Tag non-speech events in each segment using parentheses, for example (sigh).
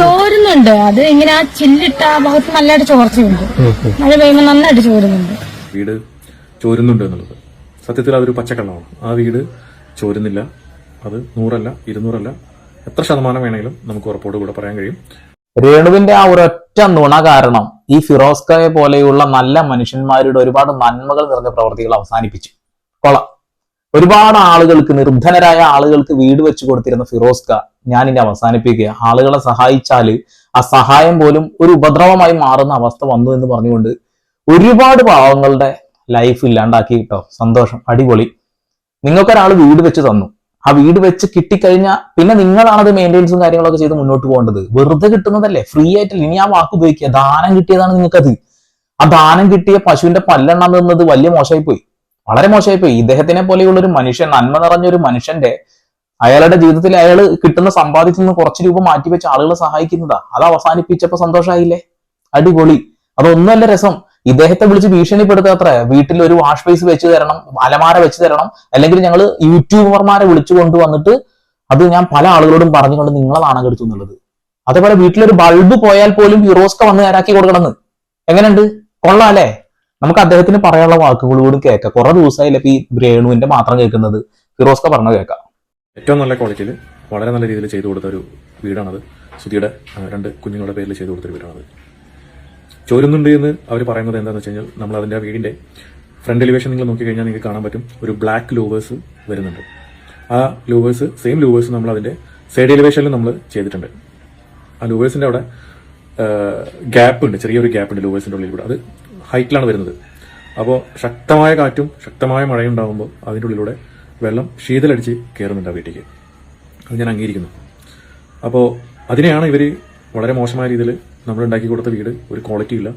ചോരുന്നുണ്ട്. അത് ഇങ്ങനെ ആ ചില്ലിട്ട ആ ഭാഗത്ത് നല്ലതായിട്ട് ചോർച്ചയുണ്ട്. മഴ പെയ്യുമ്പോൾ നന്നായിട്ട് ചോരുന്നുണ്ട്. വീട് ചോരുന്നുണ്ട് എന്നുള്ളത്. സത്യത്തിൽ അതൊരു പച്ചക്കള്ളമാണ്. ആ വീട് ചോരുന്നില്ല. അത് നൂറല്ല ഇരുന്നൂറല്ല. എത്ര ശതമാനം വേണമെങ്കിലും നമുക്ക് ഉറപ്പോട് കൂടെ പറയാൻ കഴിയും. രേണുവിന്റെ ആ ഒരൊറ്റ നുണ കാരണം ഈ ഫിറോസ്കയെ പോലെയുള്ള നല്ല മനുഷ്യന്മാരുടെ ഒരുപാട് നന്മകൾ നിറഞ്ഞ പ്രവർത്തികൾ അവസാനിപ്പിച്ചു. കൊള്ളാം. ഒരുപാട് ആളുകൾക്ക് നിർദ്ധനരായ ആളുകൾക്ക് വീട് വെച്ച് കൊടുത്തിരുന്ന ഫിറോസ്ക ഞാൻ ഇനി അവസാനിപ്പിക്കുക. ആളുകളെ സഹായിച്ചാൽ ആ സഹായം പോലും ഒരു ഉപദ്രവമായി മാറുന്ന അവസ്ഥ വന്നു എന്ന് പറഞ്ഞുകൊണ്ട് ഒരുപാട് പാവങ്ങളുടെ ലൈഫ് ഇല്ലാണ്ടാക്കി കേട്ടോ സന്തോഷം. അടിപൊളി. നിങ്ങൾക്കൊരാൾ വീട് വെച്ച് തന്നു. ആ വീട് വെച്ച് കിട്ടിക്കഴിഞ്ഞാൽ പിന്നെ നിങ്ങളാണത് അത് മെയിന്റെനൻസും കാര്യങ്ങളൊക്കെ ചെയ്ത് മുന്നോട്ട് പോകേണ്ടത്. വെറുതെ കിട്ടുന്നതല്ലേ? ഫ്രീ ആയിട്ടില്ല? ഇനി ആ വാക്ക് ഉപയോഗിക്കുക. ദാനം കിട്ടിയതാണ് നിങ്ങൾക്കത്. ആ ദാനം കിട്ടിയ പശുവിന്റെ പല്ലെണ്ണം നിന്നത് വലിയ മോശമായി പോയി വളരെ മോശമായി പോയി. ഇദ്ദേഹത്തിനെ പോലെയുള്ള ഒരു മനുഷ്യൻ നന്മ നിറഞ്ഞ ഒരു മനുഷ്യന്റെ അയാളുടെ ജീവിതത്തിൽ അയാൾ കിട്ടുന്ന സമ്പാദിച്ചു നിന്ന് കുറച്ച് രൂപ മാറ്റിവെച്ച് ആളുകളെ സഹായിക്കുന്നതാ. അത് അവസാനിപ്പിച്ചപ്പോ സന്തോഷമായില്ലേ അടിപൊളി. അതൊന്നുമല്ല രസം. ഇദ്ദേഹത്തെ വിളിച്ച് ഭീഷണിപ്പെടുത്താത്ര വീട്ടിൽ ഒരു വാഷ് ബേസ് വെച്ച് തരണം അലമാര വെച്ച് തരണം അല്ലെങ്കിൽ ഞങ്ങൾ യൂട്യൂബർമാരെ വിളിച്ചു കൊണ്ടുവന്നിട്ട് അത് ഞാൻ പല ആളുകളോടും പറഞ്ഞുകൊണ്ട് നിങ്ങളെ നാണം കെടുത്തു എന്നുള്ളത്. അതേപോലെ വീട്ടിലൊരു ബൾബ് പോയാൽ പോലും യുറോസ്ക വന്ന് നേരാക്കി കൊടുക്കണം എങ്ങനെയുണ്ട്? കൊള്ളാം അല്ലേ? നമുക്ക് അദ്ദേഹത്തിന് പറയാനുള്ള വാക്കുകൾ കൂടി കേൾക്കാം. കുറെ ദിവസമായില്ല ഈ രേണുവിന്റെ മാത്രം കേൾക്കുന്നത്. ഫിറോസ്ക പറഞ്ഞ കേൾക്കാം. ഏറ്റവും നല്ല ക്വാളിറ്റിയിൽ വളരെ നല്ല രീതിയിൽ ചെയ്തു കൊടുത്ത ഒരു വീടാണത്. സുധിയുടെ രണ്ട് കുഞ്ഞുങ്ങളുടെ പേരിൽ ചെയ്തു കൊടുത്തൊരു വീടാണത്. ചോരുന്നുണ്ട് എന്ന് അവർ പറയുന്നത് എന്താണെന്ന് വെച്ച് കഴിഞ്ഞാൽ നമ്മൾ അതിന്റെ ആ വീടിന്റെ ഫ്രണ്ട് എലിവേഷൻ നിങ്ങൾ നോക്കിക്കഴിഞ്ഞാൽ നിങ്ങൾക്ക് കാണാൻ പറ്റും. ഒരു ബ്ലാക്ക് ലൂവേഴ്സ് വരുന്നുണ്ട്. ആ ലൂവേഴ്സ് സെയിം ലൂവേഴ്സ് നമ്മൾ അതിന്റെ സൈഡ് എലിവേഷനിൽ നമ്മൾ ചെയ്തിട്ടുണ്ട്. ആ ലൂവേഴ്സിന്റെ അവിടെ ഗ്യാപ്പ് ഉണ്ട്. ചെറിയൊരു ഗ്യാപ്പ് ഉണ്ട് ലൂവേഴ്സിന്റെ ഉള്ളിൽ കൂടെ. അത് ഹൈറ്റിലാണ് വരുന്നത്. അപ്പോൾ ശക്തമായ കാറ്റും ശക്തമായ മഴയും ഉണ്ടാകുമ്പോൾ അതിന്റെ ഉള്ളിലൂടെ വെള്ളം ശീതലടിച്ച് കയറുന്നുണ്ട് ആ വീട്ടിലേക്ക്. അത് ഞാൻ അംഗീകരിക്കുന്നു. അപ്പോൾ അതിനെയാണ് ഇവർ വളരെ മോശമായ രീതിയിൽ നമ്മൾ ഉണ്ടാക്കി കൊടുത്ത വീട് ഒരു ക്വാളിറ്റി ഇല്ല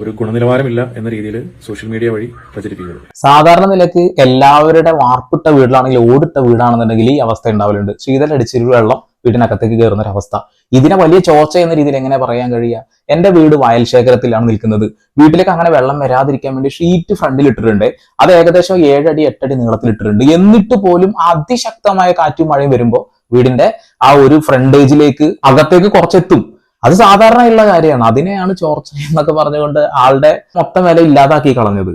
ഒരു ഗുണനിലവാരമില്ല എന്ന രീതിയിൽ സോഷ്യൽ മീഡിയ വഴി പ്രചരിപ്പിക്കുന്നത്. സാധാരണ നിലയ്ക്ക് എല്ലാവരുടെ വാർപ്പിട്ട വീടാണെങ്കിൽ ഓടിട്ട വീടാണെന്നുണ്ടെങ്കിൽ ഈ അവസ്ഥ ഉണ്ടാവലുണ്ട്. ശീതലടിച്ചൊരു വെള്ളം വീടിനകത്തേക്ക് കയറുന്ന ഒരു അവസ്ഥ ഇതിനെ വലിയ ചോർച്ച എന്ന രീതിയിൽ എങ്ങനെ പറയാൻ കഴിയുക? എന്റെ വീട് വയൽ ശേഖരത്തിലാണ് നിൽക്കുന്നത്. വീട്ടിലേക്ക് അങ്ങനെ വെള്ളം വരാതിരിക്കാൻ വേണ്ടി ഷീറ്റ് ഫ്രണ്ടിൽ ഇട്ടിട്ടുണ്ട്. അത് ഏകദേശം ഏഴടി എട്ടടി നീളത്തിൽ ഇട്ടിട്ടുണ്ട്. എന്നിട്ട് പോലും അതിശക്തമായ കാറ്റും മഴയും വരുമ്പോൾ വീടിന്റെ ആ ഒരു ഫ്രണ്ടേജിലേക്ക് അകത്തേക്ക് കുറച്ചെത്തും. അത് സാധാരണയുള്ള കാര്യമാണ്. അതിനെയാണ് ചോർച്ച എന്നൊക്കെ പറഞ്ഞുകൊണ്ട് ആളുടെ മൊത്തം വില ഇല്ലാതാക്കി കളഞ്ഞത്.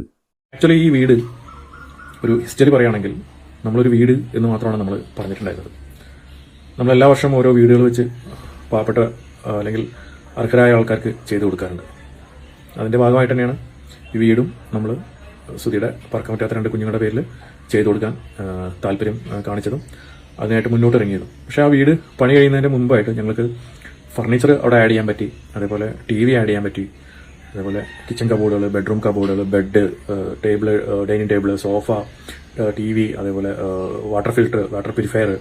ആക്ച്വലി ഈ വീട് ഒരു ഹിസ്റ്ററി പറയുകയാണെങ്കിൽ നമ്മളൊരു വീട് എന്ന് മാത്രമാണ് നമ്മൾ പറഞ്ഞിട്ടുണ്ടായിരുന്നത്. നമ്മൾ എല്ലാ വർഷവും ഓരോ വീടുകൾ വെച്ച് പാവപ്പെട്ട അല്ലെങ്കിൽ അർഹരായ ആൾക്കാർക്ക് ചെയ്തു കൊടുക്കാറുണ്ട്. അതിന്റെ ഭാഗമായിട്ട് തന്നെയാണ് ഈ വീടും നമ്മൾ സുധിയുടെ പറക്കാൻ പറ്റാത്ത രണ്ട് കുഞ്ഞുങ്ങളുടെ പേരിൽ ചെയ്തു കൊടുക്കാൻ താല്പര്യം കാണിച്ചതും അതിനായിട്ട് മുന്നോട്ട് ഇറങ്ങിയതും. പക്ഷേ ആ വീട് പണി കഴിയുന്നതിന്റെ മുമ്പായിട്ട് ഞങ്ങൾക്ക് ഫർണിച്ചർ അവിടെ ആഡ് ചെയ്യാൻ പറ്റി അതേപോലെ ടി വി ആഡ് ചെയ്യാൻ പറ്റി അതേപോലെ കിച്ചൺ കബോർഡുകൾ bedroom കബോർഡുകൾ bed table dining table sofa T V അതേപോലെ വാട്ടർ ഫിൽട്ടർ വാട്ടർ പ്യൂരിഫയർ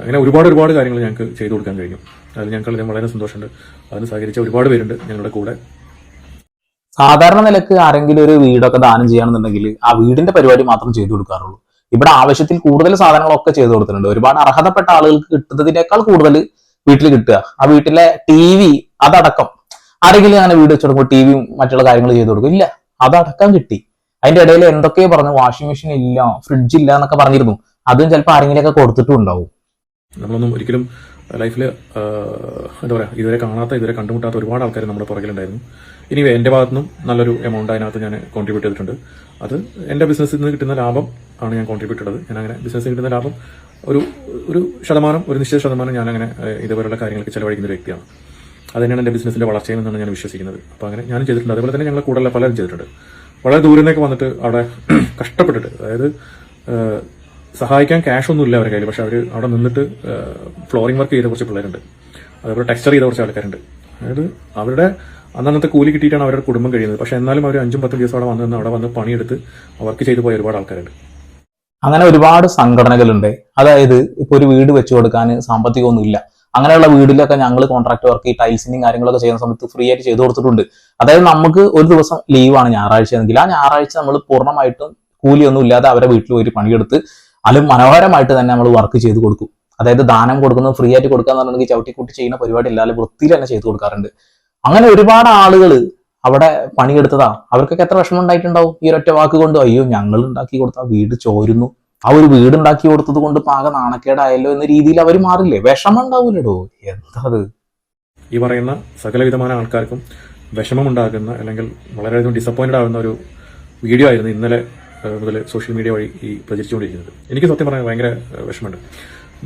അങ്ങനെ ഒരുപാട് ഒരുപാട് കാര്യങ്ങൾ ഞങ്ങൾക്ക് ചെയ്തു കൊടുക്കാൻ കഴിഞ്ഞു. അതിൽ ഞങ്ങൾക്ക് വളരെ സന്തോഷമുണ്ട്. അതിന് സഹകരിച്ച ഒരുപാട് പേരുണ്ട് ഞങ്ങളുടെ കൂടെ. സാധാരണ നിലയ്ക്ക് ആരെങ്കിലും ഒരു വീടൊക്കെ ദാനം ചെയ്യണമെന്നുണ്ടെങ്കിൽ ആ വീടിന്റെ പരിപാടി മാത്രം ചെയ്തു കൊടുക്കാറുള്ളൂ. ഇവിടെ ആവശ്യത്തിൽ കൂടുതൽ സാധനങ്ങളൊക്കെ ചെയ്തു കൊടുത്തിട്ടുണ്ട്. ഒരുപാട് അർഹതപ്പെട്ട ആളുകൾക്ക് കിട്ടുന്നതിനേക്കാൾ കൂടുതൽ വീട്ടിൽ കിട്ടുക. ആ വീട്ടിലെ ടി വി അതടക്കം. ആരെങ്കിലും അങ്ങനെ വീട് വെച്ച് കൊടുക്കുമ്പോൾ ടി വിയും മറ്റുള്ള കാര്യങ്ങൾ ചെയ്തു കൊടുക്കും. ഇല്ല അതടക്കം കിട്ടി. അതിന്റെ ഇടയിൽ എന്തൊക്കെയോ പറഞ്ഞു വാഷിംഗ് മെഷീൻ ഇല്ല ഫ്രിഡ്ജ് ഇല്ല എന്നൊക്കെ പറഞ്ഞിരുന്നു. അതും ചിലപ്പോൾ ആരെങ്കിലുമൊക്കെ കൊടുത്തിട്ടും ഉണ്ടാവും. നമ്മളൊന്നും ഒരിക്കലും ലൈഫിൽ എന്താ പറയുക ഇതുവരെ കാണാത്ത ഇതുവരെ കണ്ടുമുട്ടാത്ത ഒരുപാട് ആൾക്കാർ നമ്മുടെ പുറകിലുണ്ടായിരുന്നു. ഇനി എന്റെ ഭാഗത്തു നിന്നും നല്ലൊരു എമൗണ്ട് അതിനകത്ത് ഞാൻ കോൺട്രിബ്യൂട്ട് ചെയ്തിട്ടുണ്ട്. അത് എന്റെ ബിസിനസ്സിൽ നിന്ന് കിട്ടുന്ന ലാഭം ആണ് ഞാൻ കോൺട്രിബ്യൂട്ട് ചെയ്തത് ഞാൻ അങ്ങനെ ബിസിനസ്സിൽ കിട്ടുന്ന ലാഭം ഒരു ഒരു ശതമാനം ഒരു നിശ്ചിത ശതമാനം ഞാൻ അങ്ങനെ ഇതുപോലുള്ള കാര്യങ്ങൾക്ക് ചിലവഴിക്കുന്ന ഒരു വ്യക്തിയാണ്. അതുതന്നെയാണ് എന്റെ വളർച്ചയിൽ വളർച്ചയെന്നാണ് ഞാൻ വിശ്വസിക്കുന്നത്. അപ്പോൾ അങ്ങനെ ഞാനും ചെയ്തിട്ടുണ്ട്. അതുപോലെ തന്നെ ഞങ്ങൾ കൂടുതൽ പലരും ചെയ്തിട്ടുണ്ട്. വളരെ ദൂരെ നിന്നൊക്കെ വന്നിട്ട് അവിടെ (clears throat) കഷ്ടപ്പെട്ടിട്ട് അതായത് സഹായിക്കാൻ ക്യാഷ് ഒന്നും ഇല്ല അവരുടെ കയ്യിൽ. പക്ഷെ അവർ അവിടെ നിന്നിട്ട് ഫ്ലോറിംഗ് വർക്ക് ചെയ്ത കുറച്ച് പിള്ളേരുണ്ട്. അതേപോലെ ടെക്സ്ചർ ചെയ്ത കുറച്ച് ആൾക്കാരുണ്ട്. അതായത് അവരുടെ അന്നന്നത്തെ കൂലി കിട്ടിയിട്ടാണ് അവരുടെ കുടുംബം കഴിയുന്നത്. പക്ഷെ എന്നാലും അവർ അഞ്ചും പത്തും ദിവസം അവിടെ വന്ന് അവിടെ വന്ന് പണിയെടുത്ത് വർക്ക് ചെയ്തു പോയ ഒരുപാട് ആൾക്കാരുണ്ട്. അങ്ങനെ ഒരുപാട് സംഘടനകളുണ്ട്. അതായത് ഇപ്പൊ ഒരു വീട് വെച്ചു കൊടുക്കാൻ സാമ്പത്തികമൊന്നും ഇല്ല അങ്ങനെയുള്ള വീടിലൊക്കെ ഞങ്ങൾ കോൺട്രാക്ട് വർക്ക് ഈ ടൈൽസിന്റെയും കാര്യങ്ങളൊക്കെ ചെയ്യുന്ന സമയത്ത് ഫ്രീ ആയിട്ട് ചെയ്തു കൊടുത്തിട്ടുണ്ട്. അതായത് നമുക്ക് ഒരു ദിവസം ലീവാണ് ഞായറാഴ്ച എങ്കിൽ ആ ഞായറാഴ്ച നമ്മൾ പൂർണമായിട്ടും കൂലിയൊന്നും ഇല്ലാതെ അവരെ വീട്ടിൽ പോയി പണിയെടുത്ത് അതിൽ മനോഹരമായിട്ട് തന്നെ നമ്മൾ വർക്ക് ചെയ്ത് കൊടുക്കും. അതായത് ദാനം കൊടുക്കുന്നത് ഫ്രീ ആയിട്ട് കൊടുക്കുക എന്ന് പറഞ്ഞിട്ടുണ്ടെങ്കിൽ ചവിട്ടിക്കൂട്ടി ചെയ്യുന്ന പരിപാടി ഇല്ലാതെ വൃത്തിയിൽ തന്നെ ചെയ്ത് കൊടുക്കാറുണ്ട്. അങ്ങനെ ഒരുപാട് ആളുകൾ അവിടെ പണിയെടുത്തതാ. അവർക്കൊക്കെ എത്ര വിഷമം ഉണ്ടായിട്ടുണ്ടാവും? ഈ ഒരൊറ്റ വാക്ക് കൊണ്ട് അയ്യോ ഞങ്ങൾ ഉണ്ടാക്കി കൊടുത്ത വീട് ചോരുന്നു. ആ ഒരു വീട് ഉണ്ടാക്കി കൊടുത്തത് കൊണ്ട് പാക നാണക്കേടായല്ലോ എന്ന രീതിയിൽ അവർ മാറില്ലേ? വിഷമം ഉണ്ടാവില്ലടോ എന്താത്? ഈ പറയുന്ന സകലവിധമായ ആൾക്കാർക്കും വിഷമമുണ്ടാക്കുന്ന അല്ലെങ്കിൽ വളരെയധികം ഡിസപ്പോയിന്റഡ് ആകുന്ന ഒരു വീഡിയോ ആയിരുന്നു ഇന്നലെ മുതൽ സോഷ്യൽ മീഡിയ വഴി ഈ പ്രചരിച്ചുകൊണ്ടിരിക്കുന്നത്. എനിക്ക് സത്യം പറയാൻ ഭയങ്കര വിഷമമുണ്ട്.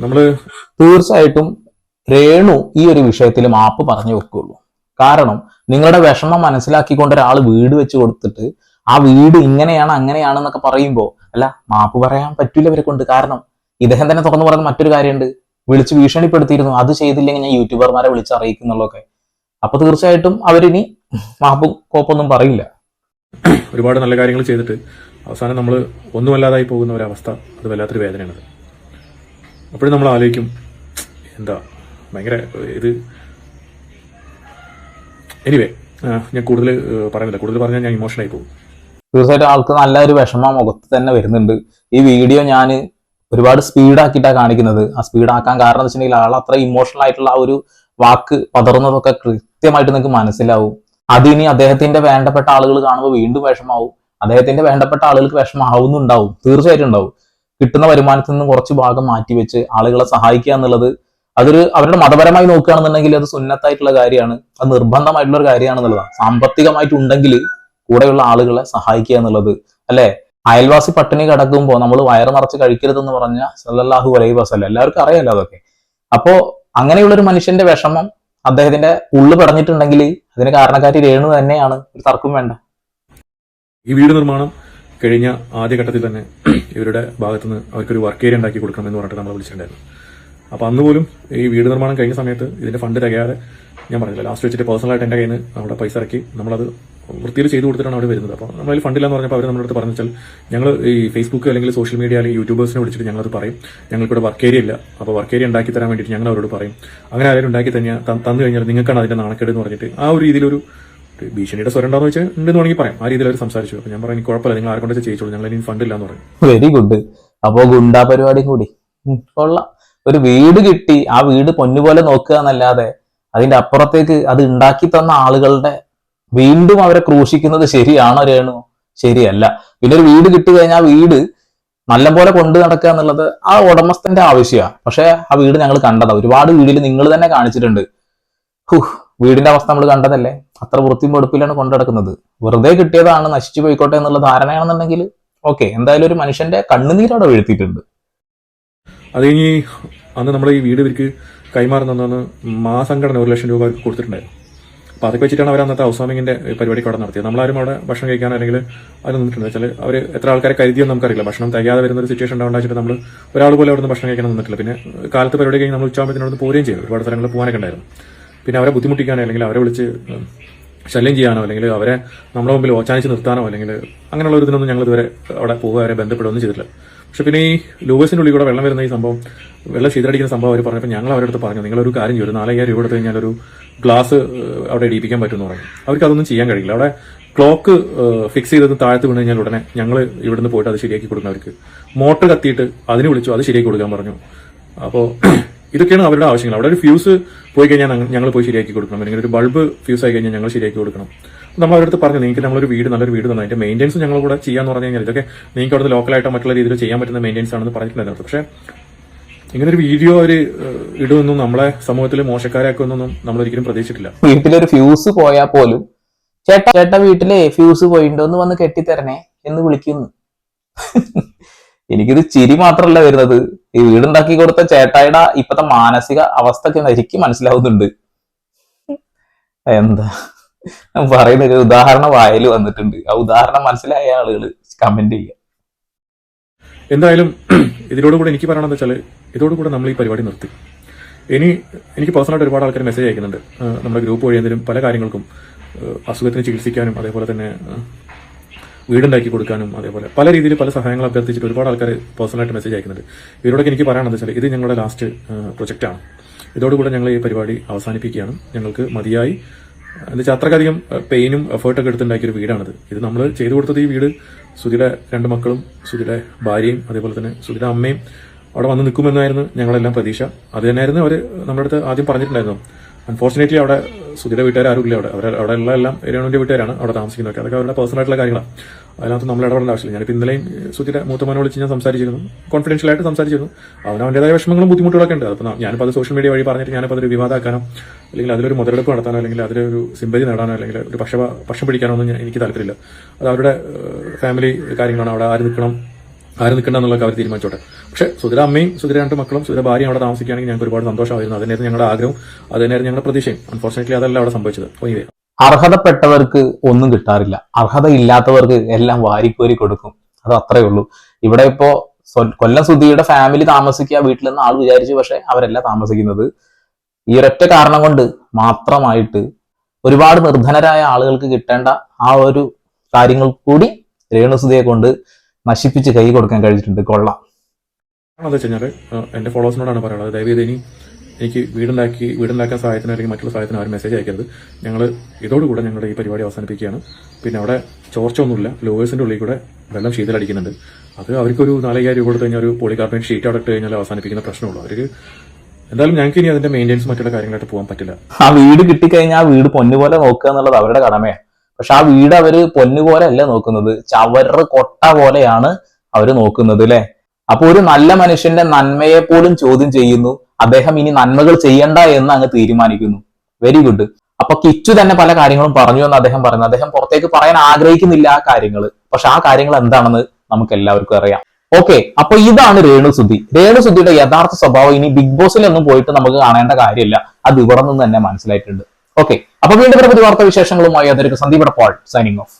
നമ്മൾ തീർച്ചയായിട്ടും രേണു ഈ ഒരു വിഷയത്തിൽ മാപ്പ് പറഞ്ഞു വെക്കുകയുള്ളൂ കാരണം നിങ്ങളുടെ വിഷമം മനസ്സിലാക്കിക്കൊണ്ട് ഒരാൾ വീട് വെച്ച് കൊടുത്തിട്ട് ആ വീട് ഇങ്ങനെയാണ് അങ്ങനെയാണ് എന്നൊക്കെ പറയുമ്പോൾ അല്ല മാപ്പ് പറയാൻ പറ്റില്ല ഇവരെ കൊണ്ട്. കാരണം ഇദ്ദേഹം തന്നെ തുറന്നു പറയുന്ന മറ്റൊരു കാര്യമുണ്ട്. വിളിച്ച് ഭീഷണിപ്പെടുത്തിയിരുന്നു. അത് ചെയ്തില്ലെങ്കിൽ ഞാൻ യൂട്യൂബർമാരെ വിളിച്ച് അറിയിക്കുന്നുള്ളൊക്കെ അപ്പൊ തീർച്ചയായിട്ടും അവരിനി മാപ്പ് കോപ്പൊന്നും പറയില്ല. ഒരുപാട് നല്ല കാര്യങ്ങൾ ചെയ്തിട്ട് അവസാനം നമ്മൾ ഒന്നുമല്ലാതായി പോകുന്ന ഒരവസ്ഥ. അത് വല്ലാത്തൊരു വേദനയാണ് അപ്പോഴും നമ്മൾ ആലോചിക്കും എന്താ ഭയങ്കര ഇത് എനിവേ ഞാൻ കൂടുതൽ പറയുന്നില്ല. കൂടുതൽ പറഞ്ഞാൽ ഞാൻ ഇമോഷനായി പോകും. തീർച്ചയായിട്ടും ആൾക്ക് നല്ലൊരു വിഷമം മുഖത്ത് തന്നെ വരുന്നുണ്ട്. ഈ വീഡിയോ ഞാൻ ഒരുപാട് സ്പീഡാക്കിയിട്ടാണ് കാണിക്കുന്നത്. ആ സ്പീഡാക്കാൻ കാരണം എന്ന് വെച്ചിട്ടുണ്ടെങ്കിൽ ആൾ അത്ര ഇമോഷണൽ ആയിട്ടുള്ള ആ ഒരു വാക്ക് പതറുന്നതൊക്കെ കൃത്യമായിട്ട് നിങ്ങൾക്ക് മനസ്സിലാവും. അതിനി അദ്ദേഹത്തിന്റെ വേണ്ടപ്പെട്ട ആളുകൾ കാണുമ്പോൾ വീണ്ടും വിഷമാവും അദ്ദേഹത്തിന്റെ വേണ്ടപ്പെട്ട ആളുകൾക്ക് വിഷമാവുന്നുണ്ടാവും തീർച്ചയായിട്ടും ഉണ്ടാവും കിട്ടുന്ന വരുമാനത്തിൽ നിന്ന് കുറച്ച് ഭാഗം മാറ്റിവെച്ച് ആളുകളെ സഹായിക്കുക എന്നുള്ളത് അതൊരു അവരുടെ മതപരമായി നോക്കുകയാണെന്നുണ്ടെങ്കിൽ അത് സുന്നത്തായിട്ടുള്ള കാര്യമാണ്. അത് നിർബന്ധമായിട്ടുള്ള ഒരു കാര്യമാണെന്നുള്ളതാണ് സാമ്പത്തികമായിട്ടുണ്ടെങ്കിൽ കൂടെയുള്ള ആളുകളെ സഹായിക്കുക എന്നുള്ളത്. അല്ലെ? അയൽവാസി പട്ടിണി കിടക്കുമ്പോൾ നമ്മൾ വയറ് നിറച്ച് കഴിക്കരുതെന്ന് പറഞ്ഞ സല്ലല്ലാഹു അലൈഹി വസല്ല. എല്ലാവർക്കും അറിയാലോ അതൊക്കെ. അപ്പോ അങ്ങനെയുള്ള ഒരു മനുഷ്യന്റെ വിഷമം അദ്ദേഹത്തിന്റെ ഉള്ളു പറഞ്ഞിട്ടുണ്ടെങ്കിൽ അതിന് കാരണക്കാരി രേണു തന്നെയാണ്. ഒരു തർക്കം വേണ്ട. ഈ വീട് നിർമ്മാണം കഴിഞ്ഞ ആദ്യഘട്ടത്തിൽ തന്നെ ഇവരുടെ ഭാഗത്തുനിന്ന് അവർക്കൊരു വർക്ക് ഏരിയ ഉണ്ടാക്കി കൊടുക്കണമെന്ന് പറഞ്ഞിട്ട് നമ്മൾ വിളിച്ചിട്ടുണ്ടായിരുന്നു. അപ്പോൾ അന്ന് പോലും ഈ വീട് നിർമ്മാണം കഴിഞ്ഞ സമയത്ത് ഇതിന്റെ ഫണ്ട് തികയാതെ ഞാൻ പറഞ്ഞില്ല ലാസ്റ്റ് വെച്ചിട്ട് പേഴ്സണലായിട്ട് എന്റെ കയ്യിൽ നിന്ന് നമ്മുടെ പൈസ ഇറക്കി നമ്മളത് വൃത്തിയിൽ ചെയ്തു കൊടുത്തിട്ടാണ് അവിടെ വരുന്നത്. അപ്പോൾ ഫണ്ടില്ല എന്ന് പറഞ്ഞപ്പോൾ അവർ നമ്മുടെ അടുത്ത് പറഞ്ഞു വെച്ചാൽ ഞങ്ങൾ ഈ ഫേസ്ബുക്ക് അല്ലെങ്കിൽ സോഷ്യൽ മീഡിയ അല്ലെങ്കിൽ യൂട്യൂബേഴ്സിനെ വിളിച്ചിട്ട് ഞങ്ങളത് പറയും. ഞങ്ങൾക്കിവിടെ വർക്ക് ഏരിയ ഇല്ല. അപ്പോൾ വർക്ക് ഏരിയ ഉണ്ടാക്കി തരാൻ വേണ്ടിയിട്ട് ഞങ്ങൾ അവരോട് പറയും. അങ്ങനെ ആരും ഉണ്ടാക്കി തന്നെ തന്നു കഴിഞ്ഞാൽ നിങ്ങൾക്കാണ് അതിന്റെ നാണക്കേട് എന്ന് പറഞ്ഞിട്ട് ആ ഒരു രീതിയിലൊരു ഭീഷണിയുടെ സ്വരം ഉണ്ടാന്ന് വെച്ചാൽ ഉണ്ടെന്ന് വേണമെങ്കിൽ പറയാം. ആ രീതിയിൽ അവർ സംസാരിച്ചു. അപ്പൊ ഞാൻ പറഞ്ഞു "എനിക്ക് കുഴപ്പമില്ല. നിങ്ങൾ ആരെ കൊണ്ട് ചെയ്യിച്ചോളൂ. ഞങ്ങൾ ഇനി ഫണ്ട് ഇല്ലാന്ന് പറയും. Very good. അപ്പോ ഗുണ്ടാ പരിപാടി കൂടി. കൊള്ളാം. ഒരു വീട് കിട്ടി. ആ വീട് പൊന്നുപോലെ നോക്കുക എന്നല്ലാതെ അതിന്റെ അപ്പുറത്തേക്ക് അത് ഉണ്ടാക്കി തന്ന ആളുകളുടെ വീണ്ടും അവരെ ക്രൂശിക്കുന്നത് ശരിയാണോ രേണു? ശരിയല്ല. പിന്നെ ഒരു വീട് കിട്ടി കഴിഞ്ഞാൽ ആ വീട് നല്ലപോലെ കൊണ്ടു നടക്കുക എന്നുള്ളത് ആ ഉടമസ്ഥന്റെ ആവശ്യമാണ് പക്ഷെ ആ വീട് ഞങ്ങൾ കണ്ടതാണ് ഒരുപാട് വീടിൽ നിങ്ങൾ തന്നെ കാണിച്ചിട്ടുണ്ട്. വീടിന്റെ അവസ്ഥ നമ്മൾ കണ്ടതല്ലേ? അത്ര വൃത്തിയും വെടുപ്പിലാണ് കൊണ്ടു നടക്കുന്നത് വെറുതെ കിട്ടിയതാണ് നശിച്ചു പോയിക്കോട്ടെ എന്നുള്ള ധാരണയാണെന്നുണ്ടെങ്കിൽ ഓക്കെ എന്തായാലും ഒരു മനുഷ്യന്റെ കണ്ണുനീരവിടെ വീഴ്ത്തിയിട്ടുണ്ട്. അത് കഴിഞ്ഞ് അന്ന് നമ്മൾ ഈ വീട് ഇവർക്ക് കൈമാറുന്ന മാസംഘടന ഒരു ലക്ഷം രൂപ കൊടുത്തിട്ടുണ്ടായിരുന്നു അപ്പോൾ അതൊക്കെ വെച്ചിട്ടാണ് അവർ അന്നത്തെ ഔസാമിങ്ങിന്റെ പരിപാടി അവിടെ നടത്തിയത്. നമ്മളാരും അവിടെ ഭക്ഷണം കഴിക്കാൻ അല്ലെങ്കിൽ അവർ നിന്നിട്ടുണ്ട് വെച്ചാൽ അവർ എത്ര ആൾക്കാരെ കരുതിയെന്ന് നമുക്കറിയില്ല. ഭക്ഷണം തികയാതെ വരുന്ന ഒരു സിറ്റുവേഷൻ ഉണ്ടായിട്ട് നമ്മൾ ഒരാൾ പോലും അവിടെ നിന്ന് ഭക്ഷണം കഴിക്കാൻ നിന്നിട്ടില്ല. പിന്നെ കാലത്ത് പരിപാടി കഴിഞ്ഞ് നമ്മൾ ഉച്ചാകുമ്പോഴത്തേനോട് പോരുകയും ചെയ്തു. ഒരുപാട് സ്ഥലങ്ങളിൽ പോകാനൊക്കെ ഉണ്ടായിരുന്നു. പിന്നെ അവരെ ബുദ്ധിമുട്ടിക്കാനോ അല്ലെങ്കിൽ അവരെ വിളിച്ച് ശല്യം ചെയ്യാനോ അല്ലെങ്കിൽ അവരെ നമ്മുടെ മുമ്പിൽ ഓച്ചാനിച്ച് നിർത്താനോ അല്ലെങ്കിൽ അങ്ങനെയുള്ള ഒരു ഇതിനൊന്നും ഞങ്ങൾ ഇതുവരെ അവിടെ പോകുക അവരെ ബന്ധപ്പെടുകയൊന്നും ചെയ്തിട്ടില്ല. പക്ഷെ പിന്നെ ഈ ലൂവേസിന്റെ ഉള്ളിൽ കൂടെ വെള്ളം വരുന്ന ഈ സംഭവം വെള്ളം ശീതടിക്കുന്ന സംഭവം അവർ പറഞ്ഞപ്പോൾ ഞങ്ങൾ അവരുടെ അടുത്ത് പറഞ്ഞു നിങ്ങളൊരു കാര്യം ചെയ്യും നാലായിരം രൂപ എടുത്ത് കഴിഞ്ഞാൽ ഒരു ഗ്ലാസ് അവിടെ ഇടിപ്പിക്കാൻ പറ്റുമെന്ന് പറഞ്ഞു. അവർക്ക് അതൊന്നും ചെയ്യാൻ കഴിയില്ല. അവിടെ ക്ലോക്ക് ഫിക്സ് ചെയ്തത് താഴത്ത് വീണ് കഴിഞ്ഞാൽ ഉടനെ ഞങ്ങൾ ഇവിടുന്ന് പോയിട്ട് അത് ശരിയാക്കി കൊടുക്കണം അവർക്ക്. മോട്ടർ കത്തിയിട്ട് അതിന് വിളിച്ചു അത് ശരിയാക്കി കൊടുക്കാൻ പറഞ്ഞു. അപ്പോൾ ഇതൊക്കെയാണ് അവരുടെ ആവശ്യങ്ങൾ. അവിടെ ഒരു ഫ്യൂസ് പോയി കഴിഞ്ഞാൽ ഞങ്ങൾ പോയി ശരിയാക്കി കൊടുക്കണം. അല്ലെങ്കിൽ ഒരു ബൾബ് ഫ്യൂസ് ആയി കഴിഞ്ഞാൽ ഞങ്ങൾ ശരിയാക്കി കൊടുക്കണം. നമ്മൾ അവരുടെ അടുത്ത് പറഞ്ഞു നിങ്ങൾക്ക് നമ്മളൊരു വീട് നല്ലൊരു വീട് തന്നെ? അതിന്റെ മെയിന്റൻസ് ഞങ്ങൾ കൂടെ ചെയ്യാന്ന് പറഞ്ഞു കഴിഞ്ഞാൽ ഇതൊക്കെ നിങ്ങൾക്ക് അവിടുത്തെ ലോക്കലായിട്ട് മറ്റുള്ള രീതിയിൽ ചെയ്യാൻ പറ്റുന്ന മെയിന്റൻസ് ആണെന്ന് പറഞ്ഞിട്ടുണ്ടായിരുന്നു പക്ഷേ ഇങ്ങനെ ഒരു വീഡിയോ അവർ ഇടുമെന്നും നമ്മളെ സമൂഹത്തിൽ മോശക്കാരാക്കുമെന്നൊന്നും നമ്മൾ ഒരിക്കലും പ്രതീക്ഷിച്ചിട്ടില്ല. വീട്ടിലൊരു ഫ്യൂസ് പോയാൽ പോലും ചേട്ടാ ചേട്ടാ വീട്ടിലെ ഫ്യൂസ് പോയിണ്ടോ? എന്ന് വന്ന് കെട്ടിത്തരണേ എന്ന് വിളിക്കുന്നു. എനിക്കിത് ചിരി മാത്രമല്ല വരുന്നത്. ഈ വീടുണ്ടാക്കി കൊടുത്ത ചേട്ടായുടെ ഇപ്പത്തെ മാനസിക അവസ്ഥക്ക് എനിക്ക് മനസ്സിലാവുന്നുണ്ട്. എന്താ? പറയുന്ന ഉദാഹരണം വായിൽ വന്നിട്ടുണ്ട്. ആ ഉദാഹരണം മനസ്സിലായ ആളുകൾ കമന്റ് ചെയ്യുക എന്തായാലും ഇതിനോടുകൂടെ എനിക്ക് പറയണമെന്ന് വെച്ചാൽ ഇതോടുകൂടെ നമ്മൾ ഈ പരിപാടി നിർത്തി. ഇനി എനിക്ക് പേഴ്സണലായിട്ട് ഒരുപാട് ആൾക്കാർ മെസ്സേജ് അയക്കുന്നുണ്ട്. നമ്മുടെ ഗ്രൂപ്പ് വഴി എന്തെങ്കിലും പല കാര്യങ്ങൾക്കും അസുഖത്തിന് ചികിത്സിക്കാനും അതേപോലെ തന്നെ വീടുണ്ടാക്കി കൊടുക്കാനും അതേപോലെ പല രീതിയിൽ പല സഹായങ്ങൾ അഭ്യർത്ഥിച്ചിട്ട് ഒരുപാട് ആൾക്കാർ പേഴ്സണലായിട്ട് മെസ്സേജ് അയക്കുന്നുണ്ട്. ഇവരോടൊക്കെ എനിക്ക് പറയാണെന്ന് വെച്ചാൽ ഇത് ഞങ്ങളുടെ ലാസ്റ്റ് പ്രൊജക്റ്റാണ് ഇതോടുകൂടെ ഞങ്ങൾ ഈ പരിപാടി അവസാനിപ്പിക്കുകയാണ്. ഞങ്ങൾക്ക് മതിയായി. എന്ന് വെച്ചാൽ അത്രക്കധികം പെയിനും എഫേർട്ടൊക്കെ എടുത്തുണ്ടാക്കിയ ഒരു വീടാണിത്. ഇത് നമ്മൾ ചെയ്തു കൊടുത്തത് ഈ വീട് സുധിയുടെ രണ്ട് മക്കളും സുധിയുടെ ഭാര്യയും അതേപോലെ തന്നെ സുധിയുടെ അമ്മയും അവിടെ വന്ന് നിൽക്കുമെന്നായിരുന്നു ഞങ്ങളെല്ലാം പ്രതീക്ഷ. അത് തന്നെയായിരുന്നു അവർ നമ്മുടെ അടുത്ത് ആദ്യം പറഞ്ഞിട്ടുണ്ടായിരുന്നു. അൺഫോർച്ചുനേറ്റ്ലി അവിടെ സുധിയുടെ വീട്ടുകാരും ഇല്ല അവിടെ. അവർ അവിടെ ഉള്ള എല്ലാം രേണുവിന്റെ വീട്ടുകാരാണ് അവിടെ താമസിക്കുന്നതൊക്കെ അതൊക്കെ അവരുടെ പേഴ്സണൽ ആയിട്ടുള്ള കാര്യങ്ങളാണ് അതിനകത്ത് നമ്മൾ ഇടപെടേണ്ട ആവശ്യമില്ല. ഞാനിപ്പോൾ ഇന്നലെയും സുധിയുടെ മൂത്തമാനെ വിളിച്ച് ഞാൻ സംസാരിച്ചിരുന്നു. കോൺഫിഡൻഷ്യൽ ആയിട്ട് സംസാരിച്ചിരുന്നു. അവൻ അവന്റെതായ വിഷമങ്ങളും ബുദ്ധിമുട്ടുകളൊക്കെ ഉണ്ട്. അപ്പോൾ ഞാനിപ്പോൾ അത് സോഷ്യൽ മീഡിയ വഴി പറഞ്ഞിട്ട് ഞാനിപ്പോൾ അതൊരു വിവാദമാക്കാനോ അല്ലെങ്കിൽ അതിലൊരു മുതലെടുപ്പ് നടത്താനോ അല്ലെങ്കിൽ അതിലൊരു സിമ്പതി നേടാനോ അല്ലെങ്കിൽ ഒരു പക്ഷ പക്ഷം പിടിക്കാനോ ഒന്നും എനിക്ക് താല്പര്യമില്ല. അത് അവരുടെ ഫാമിലി കാര്യങ്ങളാണ്. അവിടെ ആര് നിൽക്കണം? ആര് എന്നുള്ള അവർ തീരുമാനിച്ചോട്ടെ. പക്ഷേ സുധിര അമ്മയും സുധിര രണ്ട് മക്കളും സുധിര ഭാര്യയും അവിടെ താമസിക്കുകയാണെങ്കിൽ ഞങ്ങൾക്ക് ഒരുപാട് സന്തോഷമായിരുന്നു. അതിനായിരുന്നു ഞങ്ങളുടെ ആഗ്രഹം. അതിനായിരുന്നു ഞങ്ങളുടെ പ്രതീക്ഷയും. അൺഫോർച്ചുനേറ്റ്ലി അതല്ല അവിടെ സംഭവിച്ചത്. അർഹതപ്പെട്ടവർക്ക് ഒന്നും കിട്ടാറില്ല. അർഹത ഇല്ലാത്തവർക്ക് എല്ലാം വാരിക്കോരി കൊടുക്കും. അത് അത്രേ ഉള്ളൂ. ഇവിടെ ഇപ്പോ കൊല്ലം സുധിയുടെ ഫാമിലി താമസിക്കുക വീട്ടിൽ നിന്ന് ആൾ വിചാരിച്ചു പക്ഷെ അവരല്ല താമസിക്കുന്നത്. ഈ ഒരൊറ്റ കാരണം കൊണ്ട് മാത്രമായിട്ട് ഒരുപാട് നിർധനരായ ആളുകൾക്ക് കിട്ടേണ്ട ആ ഒരു കാര്യങ്ങൾ കൂടി രേണുസുതിയെ കൊണ്ട് നശിപ്പിച്ച് കൈ കൊടുക്കാൻ കഴിഞ്ഞിട്ടുണ്ട്. കൊള്ളാം. എന്താ വെച്ച് കഴിഞ്ഞാൽ എന്റെ ഫോളോവേഴ്സിനോടാണ് പറയുന്നത്. ദയവ് ഇനി എനിക്ക് വീടുണ്ടാക്കി വീടുണ്ടാക്കാൻ സഹായത്തിന് അല്ലെങ്കിൽ മറ്റുള്ള സഹായത്തിന് ആരും മെസ്സേജ് അയക്കരുത്. ഞങ്ങൾ ഇതോടുകൂടെ ഞങ്ങളുടെ ഈ പരിപാടി അവസാനിപ്പിക്കുകയാണ്. പിന്നെ അവിടെ ചോർച്ച ഒന്നുമില്ല. ലോവേഴ്സിന്റെ ഉള്ളിൽ കൂടെ വെള്ളം ശീതലടിക്കുന്നുണ്ട്. അത് അവർക്കൊരു നാലയ്യായിരം രൂപ കൊടുത്ത് കഴിഞ്ഞാൽ ഒരു പോളികാർബണേറ്റ് ഷീറ്റ് അവിടെ ഇട്ട് കഴിഞ്ഞാൽ അവസാനിപ്പിക്കുന്ന പ്രശ്നമുള്ളൂ. അവർക്ക് എന്തായാലും ഞങ്ങൾക്ക് ഇനി അതിന്റെ മെയിന്റെനൻസ് മറ്റുള്ള കാര്യങ്ങളായിട്ട് പോകാൻ പറ്റില്ല. ആ വീട് കിട്ടിക്കഴിഞ്ഞാൽ ആ വീട് പൊന്നുപോലെ നോക്കുക എന്നുള്ളത് അവരുടെ കടമയാണ്. പക്ഷെ ആ വീട് അവർ പൊന്നുപോലെ അല്ല നോക്കുന്നത്? ചവറ് കൊട്ട പോലെയാണ് അവർ നോക്കുന്നത് അല്ലെ അപ്പൊ ഒരു നല്ല മനുഷ്യന്റെ നന്മയെ പോലും ചോദ്യം ചെയ്യുന്നു. അദ്ദേഹം ഇനി നന്മകൾ ചെയ്യണ്ട എന്ന് അങ്ങ് തീരുമാനിക്കുന്നു. വെരി ഗുഡ് അപ്പൊ കിച്ചു തന്നെ പല കാര്യങ്ങളും പറഞ്ഞു എന്ന് അദ്ദേഹം പറഞ്ഞു അദ്ദേഹം പുറത്തേക്ക് പറയാൻ ആഗ്രഹിക്കുന്നില്ല ആ കാര്യങ്ങൾ പക്ഷെ ആ കാര്യങ്ങൾ എന്താണെന്ന് നമുക്ക് എല്ലാവർക്കും അറിയാം. ഓക്കെ അപ്പൊ ഇതാണ് രേണുസുദ്ധി. രേണുസുദ്ധിയുടെ യഥാർത്ഥ സ്വഭാവം ഇനി ബിഗ് ബോസിലൊന്നും പോയിട്ട് നമുക്ക് കാണേണ്ട കാര്യമില്ല. അത് ഇവിടെ നിന്ന് തന്നെ മനസ്സിലായിട്ടുണ്ട്. ഓക്കെ അപ്പൊ വീണ്ടും പുതിയ വാർത്താ വിശേഷങ്ങളുമായി അതൊരു സന്ദീപ് പാൾ സൈനിങ് ഓഫ്